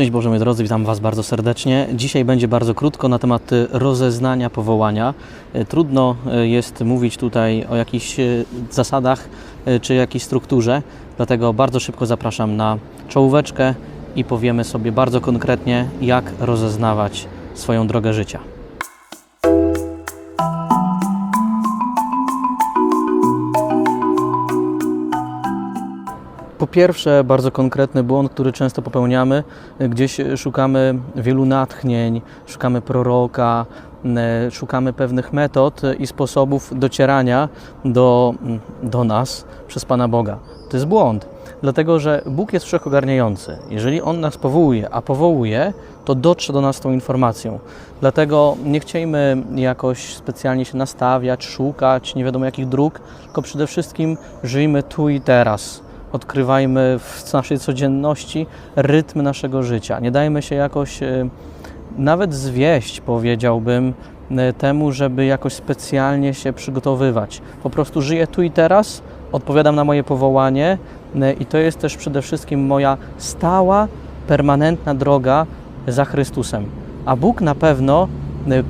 Szczęść Boże, moi drodzy, witam Was bardzo serdecznie. Dzisiaj będzie bardzo krótko na temat y, rozeznania powołania. Y, Trudno y, jest mówić tutaj o jakichś zasadach czy jakiejś strukturze, dlatego bardzo szybko zapraszam na czołóweczkę i powiemy sobie bardzo konkretnie, jak rozeznawać swoją drogę życia. Pierwsze, bardzo konkretny błąd, który często popełniamy, gdzieś szukamy wielu natchnień, szukamy proroka, szukamy pewnych metod i sposobów docierania do, do nas przez Pana Boga. To jest błąd, dlatego że Bóg jest wszechogarniający. Jeżeli On nas powołuje, a powołuje, to dotrze do nas tą informacją. Dlatego nie chciejmy jakoś specjalnie się nastawiać, szukać nie wiadomo jakich dróg, tylko przede wszystkim żyjmy tu i teraz odkrywajmy w naszej codzienności rytm naszego życia. Nie dajmy się jakoś e, nawet zwieść, powiedziałbym, e, temu, żeby jakoś specjalnie się przygotowywać. Po prostu żyję tu i teraz, odpowiadam na moje powołanie e, i to jest też przede wszystkim moja stała, permanentna droga za Chrystusem. A Bóg na pewno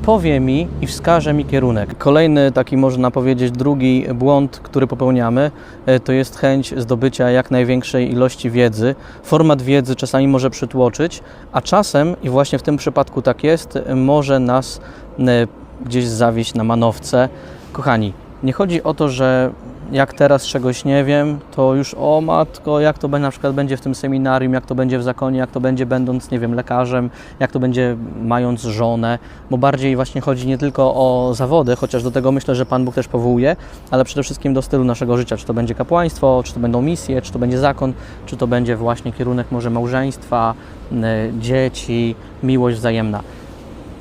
powie mi i wskaże mi kierunek. Kolejny taki można powiedzieć drugi błąd, który popełniamy, e, to jest chęć zdobycia jak największej ilości wiedzy. Format wiedzy czasami może przytłoczyć, a czasem, i właśnie w tym przypadku tak jest, może nas e, gdzieś zawieść na manowce. Kochani, nie chodzi o to, że jak teraz czegoś nie wiem, to już o matko, jak to będzie, na przykład będzie w tym seminarium, jak to będzie w zakonie, jak to będzie będąc, nie wiem, lekarzem, jak to będzie mając żonę, bo bardziej właśnie chodzi nie tylko o zawody, chociaż do tego myślę, że Pan Bóg też powołuje, ale przede wszystkim do stylu naszego życia, czy to będzie kapłaństwo, czy to będą misje, czy to będzie zakon, czy to będzie właśnie kierunek może małżeństwa, y, dzieci, miłość wzajemna.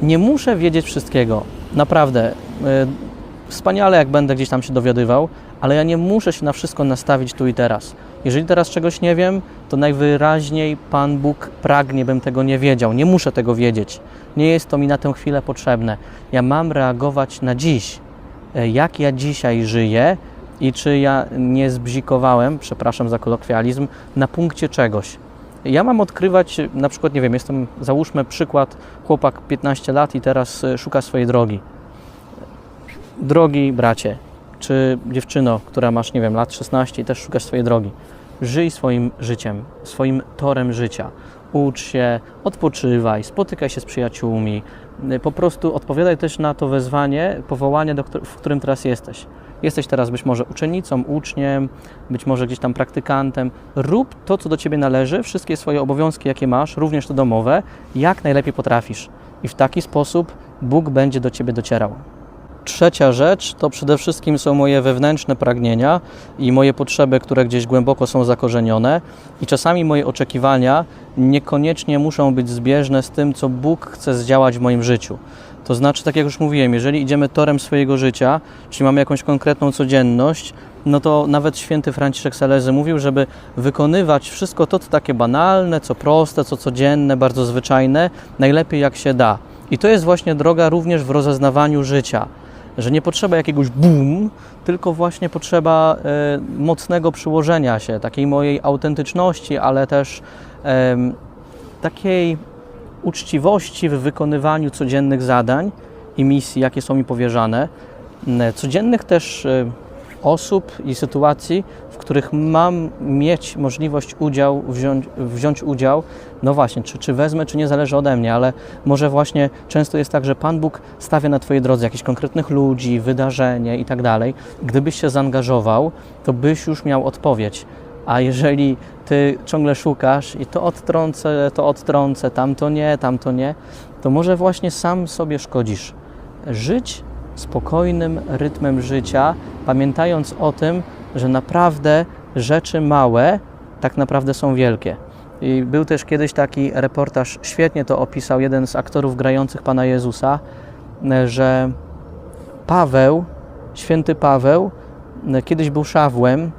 Nie muszę wiedzieć wszystkiego, naprawdę. Wspaniale, jak będę gdzieś tam się dowiadywał, ale ja nie muszę się na wszystko nastawić tu i teraz. Jeżeli teraz czegoś nie wiem, to najwyraźniej Pan Bóg pragnie, bym tego nie wiedział. Nie muszę tego wiedzieć. Nie jest to mi na tę chwilę potrzebne. Ja mam reagować na dziś. E, Jak ja dzisiaj żyję i czy ja nie zbzikowałem, przepraszam za kolokwializm, na punkcie czegoś. Ja mam odkrywać, na przykład, nie wiem, jestem, załóżmy przykład, chłopak 15 lat i teraz e, szuka swojej drogi. Drogi bracie, czy dziewczyno, która masz, nie wiem, lat 16 i też szukasz swojej drogi, żyj swoim życiem, swoim torem życia. Ucz się, odpoczywaj, spotykaj się z przyjaciółmi. Po prostu odpowiadaj też na to wezwanie, powołanie, w którym teraz jesteś. Jesteś teraz być może uczennicą, uczniem, być może gdzieś tam praktykantem. Rób to, co do ciebie należy, wszystkie swoje obowiązki, jakie masz, również te domowe, jak najlepiej potrafisz. I w taki sposób Bóg będzie do ciebie docierał. Trzecia rzecz to przede wszystkim są moje wewnętrzne pragnienia i moje potrzeby, które gdzieś głęboko są zakorzenione, i czasami moje oczekiwania niekoniecznie muszą być zbieżne z tym, co Bóg chce zdziałać w moim życiu. To znaczy, tak jak już mówiłem, jeżeli idziemy torem swojego życia, czyli mamy jakąś konkretną codzienność, no to nawet święty Franciszek Salezy mówił, żeby wykonywać wszystko to, co takie banalne, co proste, co codzienne, bardzo zwyczajne, najlepiej jak się da. I to jest właśnie droga również w rozeznawaniu życia że nie potrzeba jakiegoś boom, tylko właśnie potrzeba e, mocnego przyłożenia się, takiej mojej autentyczności, ale też takiej uczciwości w wykonywaniu codziennych zadań i misji, jakie są mi powierzane, m, codziennych też e, osób i sytuacji, których mam mieć możliwość udział, wziąć, wziąć udział. No właśnie, czy, czy wezmę, czy nie zależy ode mnie, ale może właśnie często jest tak, że Pan Bóg stawia na Twojej drodze jakichś konkretnych ludzi, wydarzenie i tak dalej. Gdybyś się zaangażował, to byś już miał odpowiedź. A jeżeli Ty ciągle szukasz i to odtrącę, to odtrącę, tamto nie, tamto nie, to może właśnie sam sobie szkodzisz. Żyć spokojnym rytmem życia, pamiętając o tym, że naprawdę rzeczy małe tak naprawdę są wielkie. I był też kiedyś taki reportaż, świetnie to opisał jeden z aktorów grających Pana Jezusa, że Paweł, święty Paweł, kiedyś był szawłem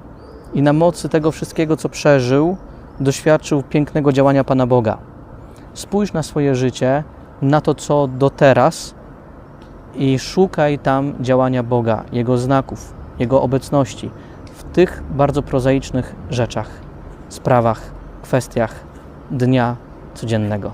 i na mocy tego wszystkiego, co przeżył, doświadczył pięknego działania Pana Boga. Spójrz na swoje życie, na to, co do teraz i szukaj tam działania Boga, Jego znaków, Jego obecności tych bardzo prozaicznych rzeczach, sprawach, kwestiach dnia codziennego.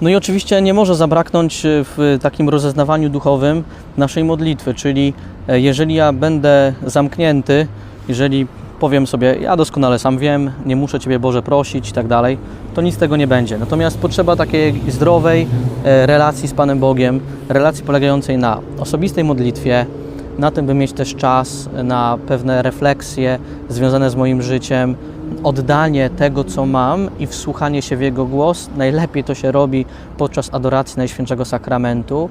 No i oczywiście nie może zabraknąć e, w takim rozeznawaniu duchowym naszej modlitwy, czyli e, jeżeli ja będę zamknięty, jeżeli powiem sobie, ja doskonale sam wiem, nie muszę Ciebie Boże prosić i tak dalej, to nic z tego nie będzie. Natomiast potrzeba takiej zdrowej e, relacji z Panem Bogiem, relacji polegającej na osobistej modlitwie, na tym, by mieć też czas na pewne refleksje związane z moim życiem, oddanie tego, co mam i wsłuchanie się w Jego głos. Najlepiej to się robi podczas adoracji Najświętszego Sakramentu.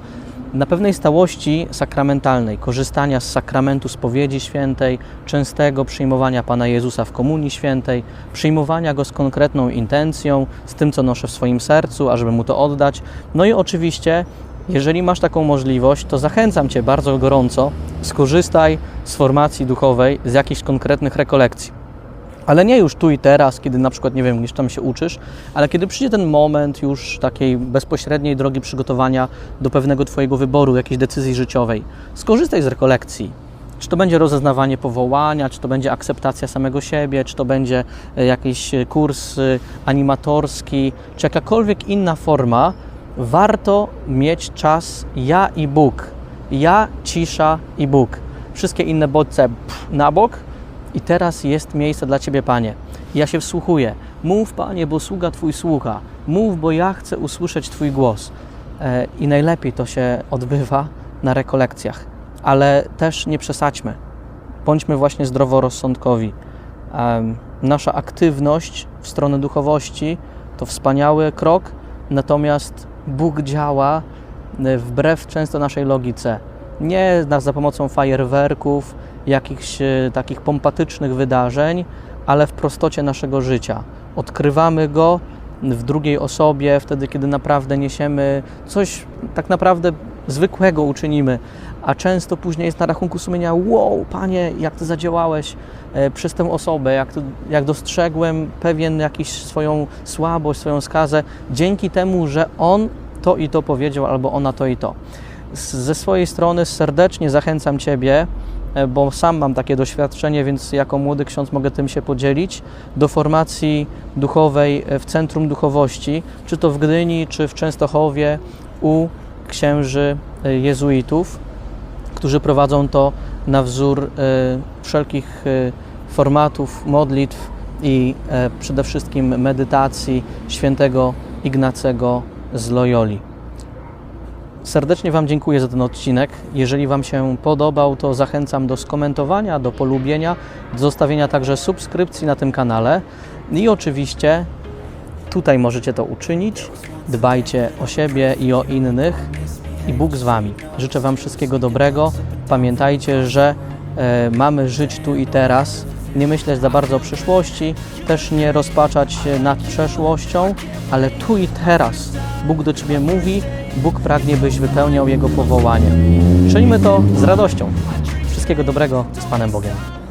Na pewnej stałości sakramentalnej, korzystania z sakramentu spowiedzi świętej, częstego przyjmowania Pana Jezusa w Komunii Świętej, przyjmowania Go z konkretną intencją, z tym, co noszę w swoim sercu, ażeby Mu to oddać. No i oczywiście jeżeli masz taką możliwość, to zachęcam Cię bardzo gorąco, skorzystaj z formacji duchowej, z jakichś konkretnych rekolekcji. Ale nie już tu i teraz, kiedy na przykład, nie wiem, gdzieś tam się uczysz, ale kiedy przyjdzie ten moment już takiej bezpośredniej drogi przygotowania do pewnego Twojego wyboru, jakiejś decyzji życiowej. Skorzystaj z rekolekcji. Czy to będzie rozeznawanie powołania, czy to będzie akceptacja samego siebie, czy to będzie e, jakiś e, kurs e, animatorski, czy jakakolwiek inna forma, warto mieć czas ja i Bóg. Ja, cisza i Bóg. Wszystkie inne bodźce pff, na bok i teraz jest miejsce dla Ciebie, Panie. Ja się wsłuchuję. Mów, Panie, bo sługa Twój słucha. Mów, bo ja chcę usłyszeć Twój głos. E, I najlepiej to się odbywa na rekolekcjach. Ale też nie przesadźmy. Bądźmy właśnie zdroworozsądkowi. Nasza aktywność w stronę duchowości to wspaniały krok, natomiast Bóg działa e, wbrew często naszej logice. Nie za pomocą fajerwerków, jakichś e, takich pompatycznych wydarzeń, ale w prostocie naszego życia. Odkrywamy Go w drugiej osobie, wtedy, kiedy naprawdę niesiemy coś tak naprawdę zwykłego uczynimy, a często później jest na rachunku sumienia: Wow, Panie, jak Ty zadziałałeś e, przez tę osobę, jak, to, jak dostrzegłem pewien jakiś swoją słabość, swoją skazę, dzięki temu, że On to i to powiedział, albo ona to i to. Ze swojej strony serdecznie zachęcam Ciebie, e, bo sam mam takie doświadczenie, więc jako młody ksiądz mogę tym się podzielić, do formacji duchowej e, w Centrum Duchowości, czy to w Gdyni, czy w Częstochowie u księży e, jezuitów, którzy prowadzą to na wzór e, wszelkich e, formatów modlitw i przede wszystkim medytacji świętego Ignacego z Loyoli. Serdecznie Wam dziękuję za ten odcinek. Jeżeli Wam się podobał, to zachęcam do skomentowania, do polubienia, do zostawienia także subskrypcji na tym kanale. I oczywiście tutaj możecie to uczynić. Dbajcie o siebie i o innych. I Bóg z Wami. Życzę Wam wszystkiego dobrego. Pamiętajcie, że e, mamy żyć tu i teraz. Nie myśleć za bardzo o przyszłości, też nie rozpaczać się nad przeszłością, ale tu i teraz Bóg do Ciebie mówi, Bóg pragnie, byś wypełniał Jego powołanie. Czynimy to z radością. Wszystkiego dobrego z Panem Bogiem.